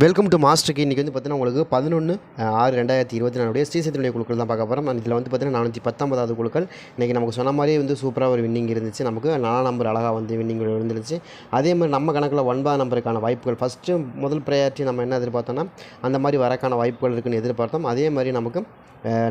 Welcome to மாஸ்டருக்கு இன்றைக்கி வந்து பார்த்தீங்கன்னா உங்களுக்கு பதினொன்று ஆறு ரெண்டாயிரத்தி இருபத்தி நாலுடைய ஸ்ரீசத்தினுடைய குழுக்கள் தான் பார்க்க போகிறோம் இதில் வந்து பார்த்தீங்கன்னா நானூற்றி பத்தொன்பதாவது குழுக்கள். இன்றைக்கி நமக்கு சொன்ன மாதிரியே வந்து சூப்பராக ஒரு வின்னிங் இருந்துச்சு. நமக்கு நாலாம் நம்பர் அழகாக வந்து வின்னிங் இருந்துருச்சு அதே மாதிரி நம்ம கணக்கில் ஒன்பதாம் நம்பருக்கான வாய்ப்புகள். ஃபஸ்ட்டு முதல் ப்ரையாரிட்டி நம்ம என்ன எதிர்பார்த்தோம்னா அந்த மாதிரி வரக்கான வாய்ப்புகள் இருக்குன்னு எதிர்பார்த்தோம். அதே மாதிரி நமக்கு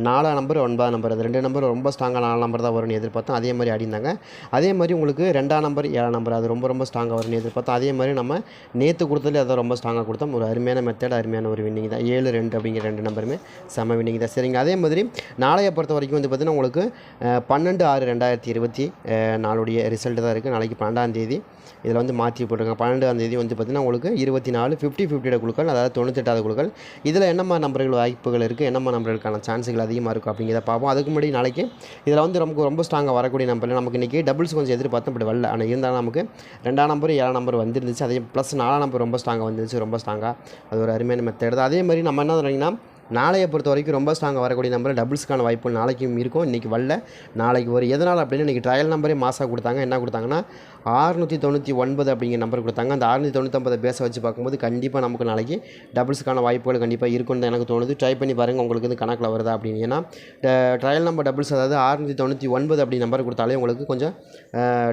நாலாம் நம்பர் ஒன்பதாம் நம்பர் அது ரெண்டு நம்பர் ரொம்ப ஸ்ட்ராங்காக நாலு நம்பர் தான் வரும்னு எதிர்பார்த்தோம். அதே மாதிரி அடிந்தாங்க. அதே மாதிரி உங்களுக்கு ரெண்டாம் நம்பர் ஏழாம் நம்பர் அது ரொம்ப ரொம்ப ஸ்ட்ராங்காக வரும்னு எதிர்பார்த்தோம். அதே மாதிரி நம்ம நேற்று கொடுத்ததுலேயே அதை ரொம்ப ஸ்ட்ராங்காக கொடுத்தோம். ஒரு அருமையான மெத்தட் அருமையான ஒரு வின்னிங் தான். ஏழு ரெண்டு அப்படிங்கிற ரெண்டு நம்பருமே செம வின்னிங் தான். சரிங்க அதே மாதிரி நாளைய பொறுத்த வரைக்கும் வந்து பார்த்திங்கன்னா உங்களுக்கு பன்னெண்டு ஆறு ரெண்டாயிரத்தி இருபத்தி நாளுடைய ரிசல்ட் தான் இருக்குது நாளைக்கு பன்னெண்டாம் தேதி இதில் வந்து மாற்றி போட்டிருக்காங்க. பன்னெண்டாம் தேதி வந்து பார்த்திங்கன்னா உங்களுக்கு இருபத்தி நாலு ஃபிஃப்டி ஃபிஃப்டியோட குழுக்கள் அதாவது தொண்ணூத்தெட்டாவது குழுக்கள். இதில் என்னம்மா நம்பர்கள் வாய்ப்புகள் இருக்குது என்னம்மா நம்பர்களுக்கான சான்ஸுகள் அதிகமாக இருக்கும் அப்படிங்கிறத பார்ப்போம். அதுக்கு முன்னாடி நாளைக்கு இதில் வந்து நமக்கு ரொம்ப ஸ்ட்ராங்காக வரக்கூடிய நம்பர் நமக்கு இன்றைக்கி டபுள்ஸ் கொஞ்சம் எதிர்பார்த்தோம் பட் வரல. ஆனால் இருந்தாலும் நமக்கு ரெண்டாம் நம்பர் ஏழாம் நம்பர் வந்துருந்துச்சு. அதே ப்ளஸ் நாலாம் நம்பர் ரொம்ப ஸ்ட்ராங்காக வந்துருச்சு. ரொம்ப ஸ்ட்ராங்காக அது ஒரு அருமையான மெத்தட் தான் அதே மாதிரி நம்ம என்ன சொல்கிறீங்கன்னா நாளையை பொறுத்த வரைக்கும் ரொம்ப ஸ்ட்ராங்காக வரக்கூடிய நம்பர் டபுள்ஸ்க்கான வாய்ப்புகள் நாளைக்கும் இருக்கும். இன்றைக்கி வரல. நாளைக்கு ஒரு எதனால் அப்படின்னு இன்றைக்கி ட்ரையல் நம்பரே மாசாக கொடுத்தாங்க. என்ன கொடுத்தாங்கன்னா ஆறுநூற்றி தொண்ணூற்றி ஒன்பது அப்படிங்கிற நம்பர் கொடுத்தாங்க. அந்த ஆறுநூற்றி தொண்ணூற்றம்பது பேச வச்சு பார்க்கும்போது கண்டிப்பாக நமக்கு நாளைக்கு டபுள்ஸ்க்கான வாய்ப்புகள் கண்டிப்பாக இருக்கும்னு எனக்கு தோணுது. ட்ரை பண்ணி பாருங்கள் உங்களுக்கு வந்து கணக்கில் வருதா அப்படின்னு. ஏன்னா ட்ரையல் நம்பர் டபுள்ஸ் அதாவது ஆறுநூற்றி தொண்ணூற்றி ஒன்பது அப்படி நம்பர் கொடுத்தாலே உங்களுக்கு கொஞ்சம்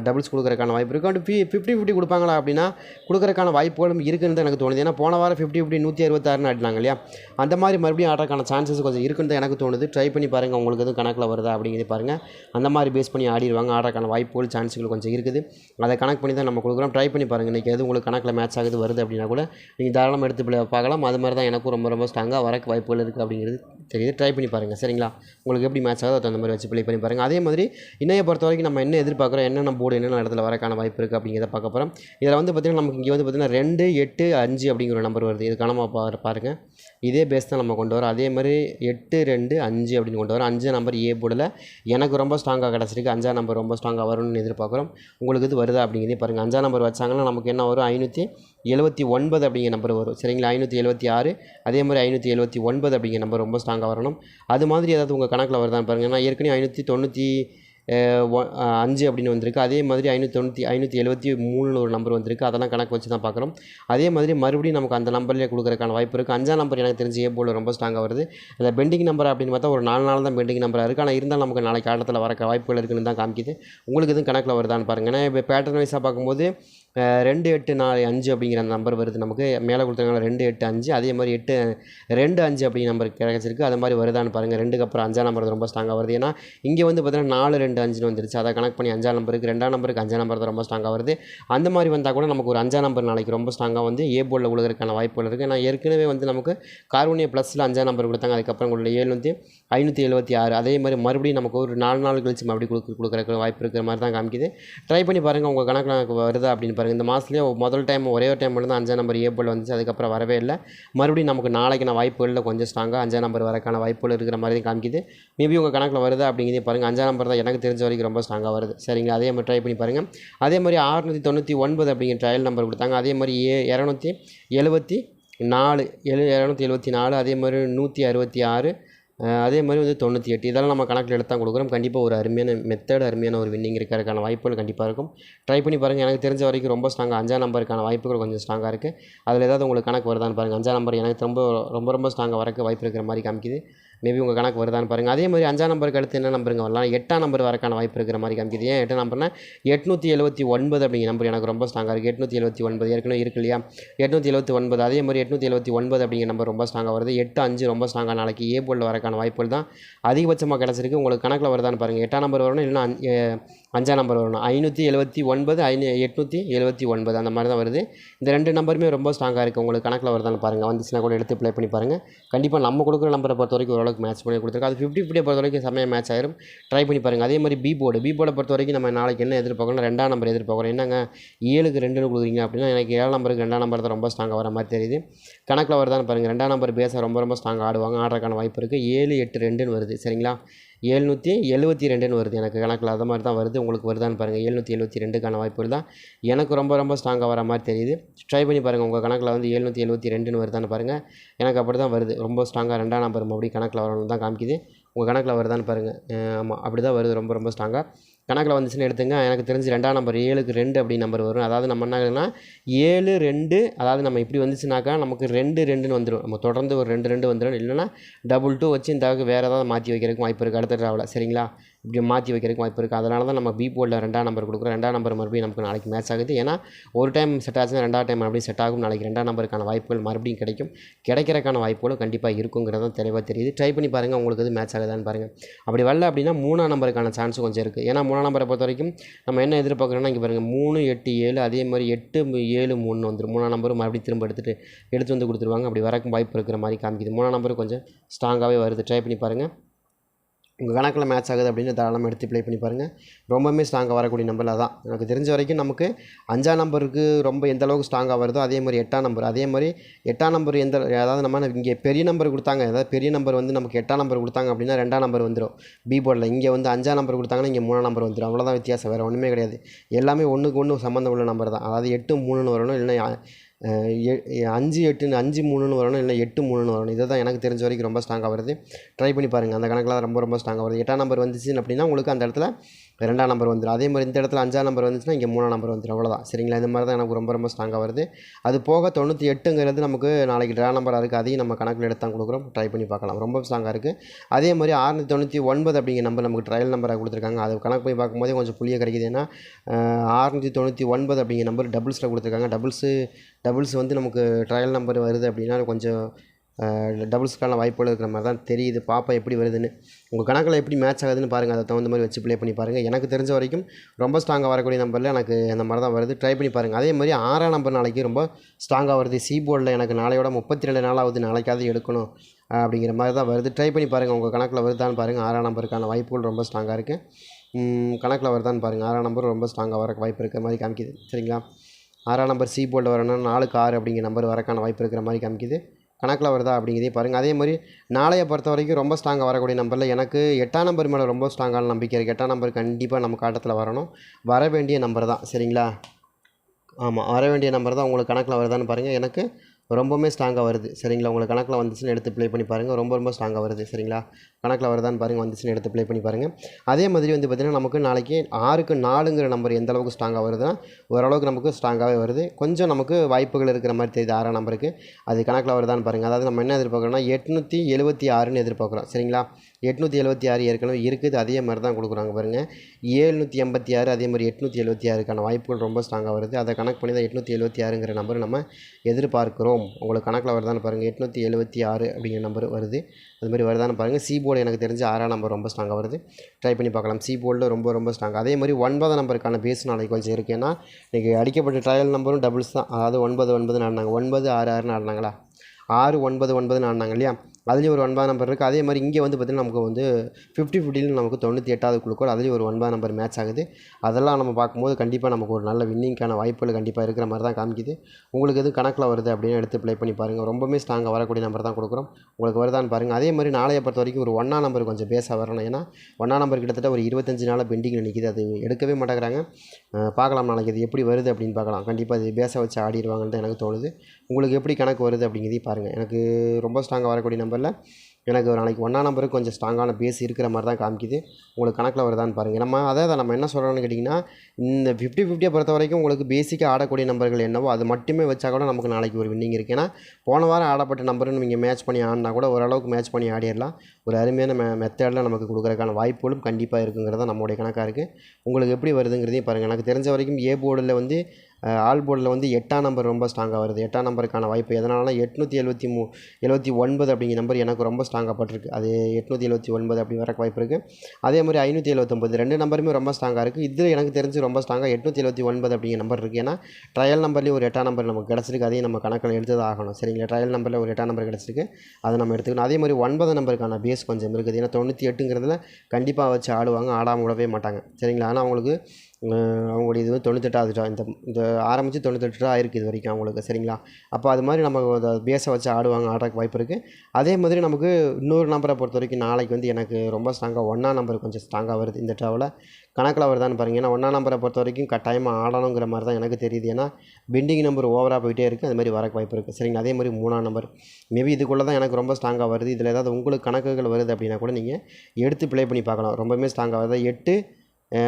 டபுள்ஸ் கொடுக்குறக்கான வாய்ப்பு இருக்கும் அண்ட் ஃபி ஃபிஃப்டி ஃபிஃப்டி கொடுப்பாங்களா அப்படின்னா கொடுக்குறக்கான வாய்ப்புகளும் இருக்குன்னு எனக்கு தோணுது. ஏன்னா போன வாரம் ஃபிஃப்டி ஃபிஃப்டி நூற்றி அறுபத்தாறுன்னு ஆடினாங்க இல்லையா? அந்த மாதிரி மறுபடியும் ஆடுறதுக்கான சான்சஸ் கொஞ்சம் இருக்குன்னு தான் எனக்கு தோணுது. ட்ரை பண்ணி பாருங்கள் உங்களுக்கு எதுவும் கணக்கில் வருதா அப்படிங்கிறது பாருங்கள் அந்த மாதிரி பேஸ் பண்ணி ஆடிடுவாங்க. ஆடுறதுக்கான வாய்ப்புகள் சான்ஸுகள் கொஞ்சம் இருக்குது. அதை கணக்கு பண்ணி தான் நம்ம கொடுக்குறோம். ட்ரை பண்ணி பாருங்கள் இன்றைக்கி எது உங்களுக்கு கணக்கில் மேட்ச் ஆகுது வருது அப்படின்னா கூட நீங்கள் தாராளமாக எடுத்து play பார்க்கலாம். அது மாதிரி தான் எனக்கும் ரொம்ப ரொம்ப ஸ்ட்ராங்காக வரக்கு வாய்ப்புகள் இருக்குது அப்படிங்கிறது தெரியுது. ட்ரை பண்ணி பாருங்கள் சரிங்களா? உங்களுக்கு எப்படி மேட்ச் ஆகுது அது அந்த மாதிரி வச்சு ப்ளே பண்ணி பாருங்கள் அதே மாதிரி இன்னையை பொறுத்த வரைக்கும் நம்ம என்ன எதிர்பார்க்குறோம் என்னென்ன போர்டு என்னென்ன இடத்துல வரக்கான வாய்ப்பு இருக்குது அப்படிங்கிறத பார்க்க போகிறோம் இதில் வந்து பார்த்திங்கன்னா நமக்கு இங்கே வந்து பார்த்திங்கன்னா ரெண்டு எட்டு அஞ்சு அப்படிங்கிற ஒரு நம்பர் வருது. இது காணாம பா பாருங்கள் இதே பேஸ் தான் நம்ம கொண்டு வரோம். அதே மாதிரி எட்டு ரெண்டு அஞ்சு அப்படின்னு கொண்டு வரோம். அஞ்சு நம்பர் ஏ போர்டில் எனக்கு ரொம்ப ஸ்ட்ராங்காக கிடச்சிருக்கு. அஞ்சாம் நம்பர் ரொம்ப ஸ்ட்ராங்காக வரும்னு எதிர்பார்க்குறோம். உங்களுக்கு இது வருதா அப்படிங்கிறதே பாருங்கள் அஞ்சாம் நம்பர் வச்சாங்கன்னா நமக்கு என்ன வரும்? ஐநூற்றி எழுபத்தி ஒன்பது அப்படிங்கிற நம்பர் வரும். சரிங்களா? ஐநூற்றி எழுபத்தி ஆறு. அதே மாதிரி ஐநூற்றி எழுபத்தி ஒன்பது அப்படிங்கிற நம்பர் ரொம்ப ஸ்ட்ராங்காக வரணும். அது மாதிரி ஏதாவது உங்கள் கணக்கில் வருதான்னு பாருங்கள் ஏன்னா ஏற்கனவே ஐநூற்றி தொண்ணூற்றி அஞ்சு அப்படின்னு வந்திருக்கு. அதே மாதிரி ஐநூற்றி தொண்ணூற்றி ஐநூற்றி எழுபத்தி மூணுன்னு ஒரு நம்பர் வந்திருக்கு. அதெல்லாம் கணக்கு வச்சு தான் பார்க்குறோம். அதே மாதிரி மறுபடியும் நமக்கு அந்த நம்பர்லேயே கொடுக்குறதுக்கான வாய்ப்பு இருக்குது அஞ்சாம் நம்பர் எனக்கு தெரிஞ்சு ஏ போல் ரொம்ப ஸ்ட்ராங்காக வருது. அந்த பெண்டிங் நம்பர் அப்படின்னு பார்த்தா ஒரு நாலு நாள் தான் பெண்டிங் நம்பராக இருக்குது ஆனால் இருந்தாலும் நமக்கு நாளைக்கு காலத்தில் வர வாய்ப்புகள் இருக்குன்னு தான் காமிக்குது. உங்களுக்கு எதுவும் கணக்கில் வருதான்னு பாருங்கள் ஏன்னா இப்போ பேட்டர்ன் வைஸாக பார்க்கும்போது ரெண்டு எட்டு நாலு அஞ்சு அப்படிங்கிற அந்த நம்பர் வருது நமக்கு. மேலே கொடுத்துருக்காங்க ரெண்டு எட்டு அஞ்சு. அதே மாதிரி எட்டு ரெண்டு அஞ்சு அப்படிங்கிற நம்பர் கிடச்சிருக்கு. அது மாதிரி வருதான்னு பாருங்கள் ரெண்டுக்கு அப்புறம் அஞ்சாம் நம்பர் ரொம்ப ஸ்ட்ராங்காக வருது. ஏன்னா இங்கே வந்து பார்த்தீங்கன்னா நாலு ரெண்டு அஞ்சுன்னு வந்துருச்சு. அதை கணக்கு பண்ணி அஞ்சாம் நம்பருக்கு ரெண்டாம் நம்பருக்கு அஞ்சாம் நம்பர் தான் ரொம்ப ஸ்ட்ராங்காக வருது. அந்த மாதிரி வந்தால் கூட நமக்கு ஒரு அஞ்சாம் நம்பர் நாளைக்கு ரொம்ப ஸ்ட்ராங்காக வந்து ஏ போர்டில் விழுகிறதுக்கான வாய்ப்புகள் இருக்குது ஏன்னா ஏற்கனவே வந்து நமக்கு கார்போனிய ப்ளஸில் அஞ்சாம் நம்பர் கொடுத்தாங்க. அதுக்கப்புறம் உள்ள ஏழ்நூற்றி ஐநூற்றி எழுபத்தி ஆறு. அதே மாதிரி மறுபடியும் நமக்கு ஒரு நாலு நாள் கழிச்சு மறுபடியும் கொடுக்க கொடுக்குறக்கு வாய்ப்பு இருக்கிற மாதிரி தான் காமிக்குது. ட்ரை பண்ணி பாருங்கள் உங்கள் கணக்கில் எனக்கு வருதா அப்படின்னு பாருங்கள் இந்த மாதத்துலேயே முதல் டைம் ஒரே ஒரு டைம் மட்டும் தான் அஞ்சாம் நம்பர் ஏ போல் வந்துச்சு. அதுக்கப்புறம் வரவே இல்லை. மறுபடியும் நமக்கு நாளைக்கான வாய்ப்புகளில் கொஞ்சம் ஸ்ட்ராங்காக அஞ்சாம் நம்பர் வரக்கான வாய்ப்புகள் இருக்கிற மாதிரி தான் காமிக்குது. மேபி உங்கள் கணக்கில் வருதா அப்படிங்கிறதே பாருங்கள் அஞ்சாம் நம்பர் தான் எனக்கு தெரிஞ்ச வரைக்கும் ரொம்ப ஸ்ட்ராங்காக வருது. சரிங்களா? அதே மாதிரி ட்ரை பண்ணி பாருங்கள் அதே மாதிரி ஆறுநூற்றி தொண்ணூற்றி ஒன்பது அப்படிங்கிற ட்ரையல் நம்பர் கொடுத்தாங்க. அதே மாதிரி ஏ இரநூத்தி எழுபத்தி நாலு எழு இரநூத்தி எழுபத்தி நாலு அதே மாதிரி நூற்றி அறுபத்தி ஆறு அதே மாதிரி வந்து தொண்ணூற்றி எட்டு. இதெல்லாம் நம்ம கணக்கில் எடுத்து தான் கொடுக்குறோம். கண்டிப்பாக ஒரு அருமையான மெத்தட் அருமையான ஒரு வின்னிங் இருக்கிறதுக்கான வாய்ப்புகள் கண்டிப்பாக இருக்கும். ட்ரை பண்ணி பாருங்கள் எனக்கு தெரிஞ்ச வரைக்கும் ரொம்ப ஸ்ட்ராங்காக அஞ்சாம் நம்பருக்கான வாய்ப்புகள் கொஞ்சம் ஸ்ட்ராங்காக இருக்குது அதில் ஏதாவது உங்களுக்கு கணக்கு வருதான்னு பாருங்கள் அஞ்சாம் நம்பர் எனக்கு ரொம்ப ரொம்ப ரொம்ப ஸ்ட்ராங்காக வரக்கு வாய்ப்பு இருக்கிற மாதிரி காமிக்குது. மேபி உங்கள் கணக்கு வருதான்னு பாருங்கள் அதே மாதிரி அஞ்சாம் நம்பருக்கு அடுத்து என்ன நம்பருங்க வரலாம்? எட்டாம் நம்பர் வரக்கான வாய்ப்பு இருக்கிற மாதிரி காமிக்குது. ஏன் எட்டாம் நம்பர்னா எட்நூற்றி எழுபத்தி ஒன்பது அப்படிங்கிற நம்பர் எனக்கு ரொம்ப ஸ்ட்ராங்காக இருக்குது எட்நூற்றி எழுபத்தி ஒன்பது. ஏற்கனவே இருக்கு இல்லையா? எட்நூற்றி எழுபத்தி ஒன்பது. அதே மாதிரி எட்நூற்றி எழுபத்தி ஒன்பது அப்படிங்கிற நம்பர் ரொம்ப ஸ்ட்ராங்காக வருது. எட்டு அஞ்சு ரொம்ப ஸ்ட்ராங்காக நாளைக்கு ஏ போர்டில் வரக்கான வாய்ப்புகள் தான் அதிகபட்சமாக கிடச்சிருக்கு. உங்களுக்கு கணக்கில் வருதான்னு பாருங்கள் எட்டாம் நம்பர் வரணும் இல்லைன்னா அஞ்சாம் நம்பர் வரணும். ஐநூற்றி எழுபத்தி ஒன்பது ஐநூ எட்நூற்றி எழுபத்தி ஒன்பது அந்த மாதிரி தான் வருது. இந்த ரெண்டு நம்பருமே ரொம்ப ஸ்ட்ராங்காக இருக்குது உங்களுக்கு கணக்கில் வருதான்னு பாருங்கள் வந்துச்சுன்னா கூட எடுத்து ப்ளே பண்ணி பாருங்கள் கண்டிப்பாக நம்ம கொடுக்குற நம்பரை பொறுத்த வரைக்கும் ஓரளவுக்கு மேட்ச் பண்ணி கொடுத்துருக்கு அது ஃபிஃப்டி ஃபிஃப்டியை பொறுத்த வரைக்கும் செம்மையாக மேட்ச் ஆயிரும். ட்ரை பண்ணி பாருங்கள் அதே மாதிரி பி போர்டு பி போர்டை பொறுத்த வரைக்கும் நம்ம நாளைக்கு என்ன எதிர்பார்க்கணும் ரெண்டாம் நம்பர் எதிர்பார்க்குறோம். என்னங்க? ஏழுக்கு ரெண்டுன்னு கொடுக்குறீங்க அப்படின்னா எனக்கு ஏழாம் நம்பருக்கு ரெண்டாம் நம்பர் தான் ரொம்ப ஸ்ட்ராங்காக வர மாதிரி தெரியுது. கணக்கில் வருதான்னு பாருங்கள் ரெண்டாம் நம்பர் பேச ரொம்ப ரொம்ப ஸ்ட்ராங்காக ஆடுவாங்க. ஆடுறதுக்கான வாய்ப்பு இருக்குது ஏழு எட்டு ரெண்டுன்னு வருது. சரிங்களா? ஏழ்நூற்றி எழுபத்தி ரெண்டுன்னு வருது. எனக்கு கணக்கில் அது மாதிரி தான் வருது. உங்களுக்கு வருதான்னு பாருங்கள் எழுநூற்றி எழுபத்தி ரெண்டுக்கான வாய்ப்புகள் தான் எனக்கு ரொம்ப ரொம்ப ஸ்ட்ராங்காக வர மாதிரி தெரியுது. ட்ரை பண்ணி பாருங்கள் உங்கள் கணக்கில் வந்து எழுநூற்றி எழுபத்தி ரெண்டுன்னு வருதான்னு பாருங்கள் எனக்கு அப்படி தான் வருது. ரொம்ப ஸ்ட்ராங்காக ரெண்டாம் நம்பர் மறுபடியும் கணக்கில் வரணும்னு தான் காமிக்குது. உங்கள் கணக்கில் வருதான்னு பாருங்கள் ஆமாம் அப்படி தான் வருது. ரொம்ப ரொம்ப ஸ்ட்ராங்காக கணக்கில் வந்துச்சுன்னு எடுத்துங்க. எனக்கு தெரிஞ்சு ரெண்டாம் நம்பர் ஏழுக்கு ரெண்டு அப்படி நம்பர் வரும். அதாவது நம்ம என்னன்னா ஏழு ரெண்டு அதாவது நம்ம இப்படி வந்துச்சுனாக்கா நமக்கு ரெண்டு ரெண்டுன்னு வந்துடும் நம்ம தொடர்ந்து ஒரு ரெண்டு ரெண்டு வந்துடும் இல்லைன்னா டபுள் டூ வச்சு இந்த வேறு ஏதாவது மாற்றி வைக்கிறதுக்கு வாய்ப்பு இருக்குது அடுத்த ட்ராவில் சரிங்களா? இப்படி மாற்றி வைக்கிறதுக்கு வாய்ப்பு இருக்குது அதனால தான் நம்ம பி போர்டில் ரெண்டாம் நம்பர் கொடுக்குறோம். ரெண்டாம் நம்பர் மறுபடியும் நமக்கு நாளைக்கு மேட்ச் ஆகுது. ஏன்னா ஒரு டைம் செட் ஆச்சுன்னா ரெண்டாவது டைம் மறுபடியும் செட் ஆகும். நாளைக்கு ரெண்டாம் நம்பருக்கான வாய்ப்புகள் மறுபடியும் கிடைக்கும். கிடைக்கிறக்கான வாய்ப்புகளும் கண்டிப்பாக இருக்குங்கிறதும் தெளிவாக தெரியுது. ட்ரை பண்ணி பாருங்கள் உங்களுக்கு இது மேட்ச் ஆகுதான்னு பாருங்கள் அப்படி வரல அப்படின்னா மூணாம் நம்பருக்கான சான்ஸ் கொஞ்சம் இருக்குது ஏன்னா மூணாம் நம்பரை பொறுத்த வரைக்கும் நம்ம என்ன எதிர்பார்க்குறோன்னா இங்கே பாருங்கள் மூணு எட்டு ஏழு அதே மாதிரி எட்டு ஏழு மூணு வந்துடும் மூணாம் நம்பரும் மறுபடியும் திரும்ப எடுத்துகிட்டு எடுத்து வந்து கொடுத்துருவாங்க. அப்படி வரக்கும் வாய்ப்பு இருக்கிற மாதிரி காமிக்குது. மூணாம் நம்பரும் கொஞ்சம் ஸ்ட்ராங்காகவே வருது. ட்ரை பண்ணி பாருங்கள் உங்கள் கணக்கில் மேட்ச் ஆகுது அப்படின்னு தாராளமாக எடுத்து ப்ளே பண்ணி பாருங்கள் ரொம்பவுமே ஸ்ட்ராங்காக வரக்கூடிய நம்பர் தான் எனக்கு தெரிஞ்ச வரைக்கும் நமக்கு அஞ்சாம் நம்பருக்கு ரொம்ப எந்த அளவுக்கு ஸ்ட்ராங்காக வருதோ அதே மாதிரி எட்டாம் நம்பர் அதே மாதிரி எட்டாம் நம்பர் எந்த அதாவது நம்ம இங்கே பெரிய நம்பர் கொடுத்தாங்க. அதாவது பெரிய நம்பர் வந்து நமக்கு எட்டாம் நம்பர் கொடுத்தாங்க அப்படின்னா ரெண்டாம் நம்பர் வந்துடும் பி போர்டில் இங்கே வந்து அஞ்சாம் நம்பர் கொடுத்தாங்கன்னா இங்கே மூணாம் நம்பர் வந்துடும் அவ்வளோதான் வித்தியாசம். வேறு ஒன்றுமே கிடையாது. எல்லாமே ஒன்றுக்கு ஒன்று சம்மந்தம் உள்ள நம்பர் தான். அதாவது எட்டு மூணுன்னு வரணும். இல்லைன்னா அஞ்சு எட்டுன்னு அஞ்சு மூணுன்னு வரணும் இல்லை எட்டு மூணுன்னு வரணும். இதை தான் எனக்கு தெரிஞ்ச வரைக்கும் ரொம்ப ஸ்ட்ராங்காக வருது. ட்ரை பண்ணி பாருங்கள் அந்த கணக்கில் ரொம்ப ரொம்ப ஸ்ட்ராங்காக வருது. எட்டாம் நம்பர் வந்துச்சு அப்படின்னா உங்களுக்கு அந்த இடத்துல ரெண்டாம் நம்பர் வந்துடும் அதே மாதிரி இந்த இடத்துல அஞ்சாம் நம்பர் வந்துச்சுன்னா இங்கே மூணாம் நம்பர் வந்துடும் அவ்வளோதான் சரிங்களா? இந்த மாதிரி தான் எனக்கு ரொம்ப ரொம்ப ஸ்ட்ராங்காக வருது. அது போக தொண்ணூற்றி எட்டுங்கிறது நமக்கு நாளைக்கு ட்ரா நம்பராக இருக்குது அதையும் நம்ம கணக்கில் எடுத்து தான் கொடுக்குறோம். ட்ரை பண்ணி பார்க்கலாம். ரொம்ப ஸ்ட்ராங்காக இருக்குது அதே மாதிரி ஆறுநூற்றி தொண்ணூற்றி ஒன்பது அப்படிங்கிற நம்பர் நமக்கு ட்ரையல் நம்பராக கொடுத்துருக்காங்க. அது கணக்கு போய் பார்க்கும்போதே கொஞ்சம் புள்ளிய கிடைக்குது. ஏன்னா ஆறுநூற்றி தொண்ணூற்றி ஒன்பது அப்படிங்கிற நம்பர் டபுள்ஸில் கொடுத்துருக்காங்க. டபுள்ஸு டபுள்ஸ் வந்து நமக்கு ட்ரையல் நம்பர் வருது அப்படின்னா கொஞ்சம் டபுள்ஸ்க்கான வாய்ப்புகள் இருக்கிற மாதிரி தான் தெரியுது. பாப்பா எப்படி வருதுன்னு. உங்கள் கணக்கில் எப்படி மேட்ச் ஆகுதுன்னு பாருங்கள் அதை தகுந்த மாதிரி வச்சு ப்ளே பண்ணி பாருங்கள் எனக்கு தெரிஞ்ச வரைக்கும் ரொம்ப ஸ்ட்ராங்காக வரக்கூடிய நம்பரில் எனக்கு அந்த மாதிரி தான் வருது. ட்ரை பண்ணி பாருங்கள் அதே மாதிரி ஆறாம் நம்பர் நாளைக்கு ரொம்ப ஸ்ட்ராங்காக வருது. சி போர்டில் எனக்கு நாளையோட முப்பத்தி ரெண்டு நாளாவது நாளைக்காவது எடுக்கணும். அப்படிங்கிற மாதிரி தான் வருது. ட்ரை பண்ணி பாருங்கள் உங்கள் கணக்கில் வருதான்னு பாருங்கள் ஆறாம் நம்பருக்கான வாய்ப்புகள் ரொம்ப ஸ்ட்ராங்காக இருக்குது கணக்கில் வருதான்னு பாருங்கள் ஆறாம் நம்பர் ரொம்ப ஸ்ட்ராங்காக வர வாய்ப்பு இருக்கிற மாதிரி காமிக்குது. சரிங்களா? ஆறாம் நம்பர் சி போர்டில் வரணும்னா நாலுக்கு ஆறு அப்படிங்கிற நம்பர் வரக்கான வாய்ப்பு இருக்கிற மாதிரி காமிக்குது. கணக்கில் வருதா அப்படிங்கிறதே பாருங்கள் அதே மாதிரி நாளைய பொறுத்த வரைக்கும் ரொம்ப ஸ்ட்ராங்காக வரக்கூடிய நம்பரில் எனக்கு எட்டாம் நம்பர் மேலே ரொம்ப ஸ்ட்ராங்கான நம்பிக்கை இருக்குது எட்டாம் நம்பர் கண்டிப்பாக நம்ம காட்டத்தில் வரணும். வர வேண்டிய நம்பர் தான். சரிங்களா? ஆமாம் வர வேண்டிய நம்பர் தான் உங்களுக்கு கணக்கில் வருதான்னு பாருங்கள் எனக்கு ரொம்பவுமே ஸ்ட்ராங்காக வருது. சரிங்களா? உங்களுக்கு கணக்கில் வந்துச்சுன்னு எடுத்து ப்ளே பண்ணி பாருங்கள் ரொம்ப ரொம்ப ஸ்ட்ராங்காக வருது. சரிங்களா? கணக்கில் வருதான்னு பாருங்கள் வந்துச்சுன்னு எடுத்து ப்ளே பண்ணி பாருங்கள் அதே மாதிரி வந்து பார்த்திங்கன்னா நமக்கு நாளைக்கு ஆறுக்கு நாலுங்கிற நம்பர் எந்த அளவுக்கு ஸ்ட்ராங்காக வருதுன்னா ஓரளவுக்கு நமக்கு ஸ்ட்ராங்காகவே வருது. கொஞ்சம் நமக்கு வாய்ப்புகள் இருக்கிற மாதிரி தெரியுது. ஆறாம் நம்பருக்கு அது கணக்கில் வருதான்னு பாருங்கள் அதாவது நம்ம என்ன எதிர்பார்க்குறோம்னா எட்நூற்றி எழுபத்தி ஆறுன்னு எதிர்பார்க்குறோம். சரிங்களா? எட்நூற்றி எழுபத்தி ஆறு ஏற்கனவே இருக்குது. அதே மாதிரி தான் கொடுக்குறாங்க பாருங்கள் ஏழ்நூற்றி எண்பத்தி ஆறு அதே மாதிரி எட்நூற்றி எழுபத்தி ஆறுக்கான வாய்ப்புகள் ரொம்ப ஸ்ட்ராங்காக வருது. அதை கணக்கு பண்ணி தான் எட்நூற்றி எழுபத்தி ஆறுங்கிற நம்பர் நம்ம எதிர்பார்க்குறோம். உங்களுக்கு கணக்கில் வருதான்னு பாருங்கள் எட்நூற்றி எழுபத்தி ஆறு அப்படிங்கிற நம்பர் வருது. அது மாதிரி வருதான்னு பாருங்கள் சி போர்டு எனக்கு தெரிஞ்சு ஆறாம் நம்பர் ரொம்ப ஸ்ட்ராங்காக வருது. ட்ரை பண்ணி பார்க்கலாம். சி போர்டில் ரொம்ப ரொம்ப ஸ்ட்ராங் அதே மாதிரி ஒன்பதாம் நம்பருக்கான பேஸ் நாளைக்கு கொஞ்சம் இருக்குது ஏன்னா இன்றைக்கி அடிக்கப்பட்ட ட்ரையல் நம்பரும் டபுள்ஸ் தான். அதாவது ஒன்பது ஒன்பது ஆடினாங்க. ஒன்பது ஆறு ஆறுன்னு ஆடினாங்களா? ஆறு ஒன்பது ஒன்பதுன்னு ஆடினாங்க இல்லையா? அதுலேயும் ஒரு ஒன்பதாம் நம்பர் இருக்குது அதே மாதிரி இங்கே வந்து பார்த்திங்கன்னா நமக்கு வந்து ஃபிஃப்டி ஃபிஃப்டியில் நமக்கு தொண்ணூற்றி எட்டாவது குழுக்கள் அதுலேயும் ஒரு ஒன்பதாம் நம்பர் மேட்ச் ஆகுது. அதெல்லாம் நம்ம பார்க்கும்போது கண்டிப்பாக நமக்கு ஒரு நல்ல வின்னிங்க்கான வாய்ப்புகள் கண்டிப்பாக இருக்கிற மாதிரி தான் காமிக்குது. உங்களுக்கு எது கணக்கில் வருது அப்படின்னு எடுத்து ப்ளே பண்ணி பாருங்கள் ரொம்பவுமே ஸ்ட்ராங்காக வரக்கூடிய நம்பர் தான் கொடுக்குறோம். உங்களுக்கு வருதான்னு பாருங்கள் அதே மாதிரி நாளைய பொறுத்த வரைக்கும் ஒரு ஒன்றா நம்பர் கொஞ்சம் பேஸாக வரணும். ஏன்னா ஒன்றா நம்பர் கிட்டத்தட்ட ஒரு இருபத்தஞ்சு நாளாக பெண்டிங் நிற்கிது அது எடுக்கவே மாட்டேங்கிறாங்க. பார்க்கலாம் நாளைக்கு இது எப்படி வருது அப்படின்னு பார்க்கலாம். கண்டிப்பாக அது பேச வச்சு ஆடிடுவாங்கன்னு எனக்கு தோணுது. உங்களுக்கு எப்படி கணக்கு வருது அப்படிங்கிறதையும் பாருங்கள் எனக்கு ரொம்ப ஸ்ட்ராங்காக வரக்கூடிய நம்பர் நம்பரில் எனக்கு ஒரு நாளைக்கு ஒன்றா நம்பருக்கு கொஞ்சம் ஸ்ட்ராங்கான பேஸ் இருக்கிற மாதிரி தான் காமிக்குது. உங்களுக்கு கணக்கில் வருதான்னு பாருங்கள் நம்ம அதாவது நம்ம என்ன சொல்கிறோம்னு கேட்டிங்கன்னா இந்த ஃபிஃப்டி ஃபிஃப்டியை பொறுத்த வரைக்கும் உங்களுக்கு பேசிக்காக ஆடக்கூடிய நம்பர்கள் என்னவோ அது மட்டுமே வச்சா கூட நமக்கு நாளைக்கு ஒரு வின்னிங் இருக்குது ஏன்னா போன வாரம் ஆடப்பட்ட நம்பருன்னு நீங்கள் மேட்ச் பண்ணி ஆடினா கூட ஓரளவுக்கு மேட்ச் பண்ணி ஆடிடலாம். ஒரு அருமையான மெ மெத்தடில் நமக்கு கொடுக்குறதுக்கான வாய்ப்புகளும் கண்டிப்பாக இருக்குங்கிறது தான் நம்மளுடைய கணக்காக இருக்குது உங்களுக்கு எப்படி வருதுங்கிறதையும் பாருங்கள் எனக்கு தெரிஞ்ச வரைக்கும் ஏ போர்டில் வந்து ஆல் போர்டில் வந்து எட்டாம் நம்பர் ரொம்ப ஸ்ட்ராங்காக வருது. எட்டாம் நம்பருக்கான வாய்ப்பு எதனால எட்நூற்றி எழுபத்தி மூ எழுபத்தி ஒன்பது அப்படிங்கிற நம்பர் எனக்கு ரொம்ப ஸ்ட்ராங்காக பட்டிருக்கு. அது எட்நூற்றி எழுபத்தி ஒன்பது அப்படி வரக்கு வாய்ப்பு இருக்குது அதே மாதிரி ஐநூற்றி எழுபத்தொம்பது ரெண்டு நம்பருமே ரொம்ப ஸ்ட்ராங்காக இருக்குது இதில் எனக்கு தெரிஞ்சு ரொம்ப ஸ்ட்ராங்காக எட்நூற்றி எழுபத்தி ஒன்பது அப்படிங்கிற நம்பர் இருக்குது ஏன்னா ட்ரையல் நம்பர்லேயும் ஒரு எட்டாம் நம்பர் நமக்கு கிடச்சிருக்கு. அதையும் நம்ம கணக்கில் எடுத்து தான் ஆகணும். சரிங்களா? ட்ரையல் நம்பரில் ஒரு எட்டாம் நம்பர் கிடச்சிருக்கு. அதை நம்ம எடுத்துக்கணும். அதே மாதிரி ஒன்பது நம்பருக்கான பேஸ் கொஞ்சம் இருக்குது. ஏன்னா தொண்ணூற்றி எட்டுங்கிறதுல கண்டிப்பாக வச்சு ஆடுவாங்க. ஆடாமல் விடவே மாட்டாங்க. சரிங்களா? ஆனால் அவங்களுக்கு அவங்களுடைய இது வந்து தொண்ணூத்தெட்டாவது draw. இந்த இந்த ஆரம்பித்து தொண்ணூத்தெட்டு ரூபா இருக்குது இது வரைக்கும் அவங்களுக்கு சரிங்களா? அப்போ அது மாதிரி நம்ம அதை பேஸை வச்சு ஆடுவாங்க ஆடுறதுக்கு வாய்ப்பு இருக்குது அதே மாதிரி நமக்கு இன்னொரு நம்பரை பொறுத்த வரைக்கும் நாளைக்கு வந்து எனக்கு ரொம்ப ஸ்ட்ராங்காக ஒன்றா நம்பர் கொஞ்சம் ஸ்ட்ராங்காக வருது இந்த ட்ராவலில் கணக்கில் வருதான்னு பாருங்கள் ஏன்னா ஒன்றா நம்பரை பொறுத்த வரைக்கும் கட்டாயமாக ஆடணுங்கிற மாதிரி தான் எனக்கு தெரியுது. ஏன்னா பெண்டிங் நம்பர் ஓவராக போயிட்டே இருக்குது அது மாதிரி வரக்கு வாய்ப்பு இருக்குது சரிங்களா? அதே மாதிரி மூணாம் நம்பர் மேபி இதுக்குள்ளே தான் எனக்கு ரொம்ப ஸ்ட்ராங்காக வருது. இதில் ஏதாவது உங்களுக்கு கணக்குகள் வருது அப்படின்னா கூட நீங்கள் எடுத்து ப்ளே பண்ணி பார்க்கலாம். ரொம்பவுமே ஸ்ட்ராங்காக வருது. எட்டு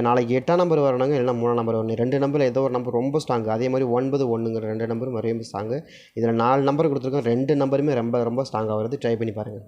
நாளைக்கு எட்டாம் நம்பர் வரணுங்க இல்லைனா மூணாம் நம்பர் வரணும். ரெண்டு நம்பர் ஏதோ ஒரு நம்பர் ரொம்ப ஸ்ட்ராங்கு அதே மாதிரி ஒன்பது ஒன்றுங்கிற ரெண்டு நம்பரும் ரொம்ப ஸ்ட்ராங்கு இதில் நாலு நம்பர் கொடுத்துருக்கோம். ரெண்டு நம்பருமே ரொம்ப ரொம்ப ஸ்ட்ராங்காக வருது. ட்ரை பண்ணி பாருங்கள்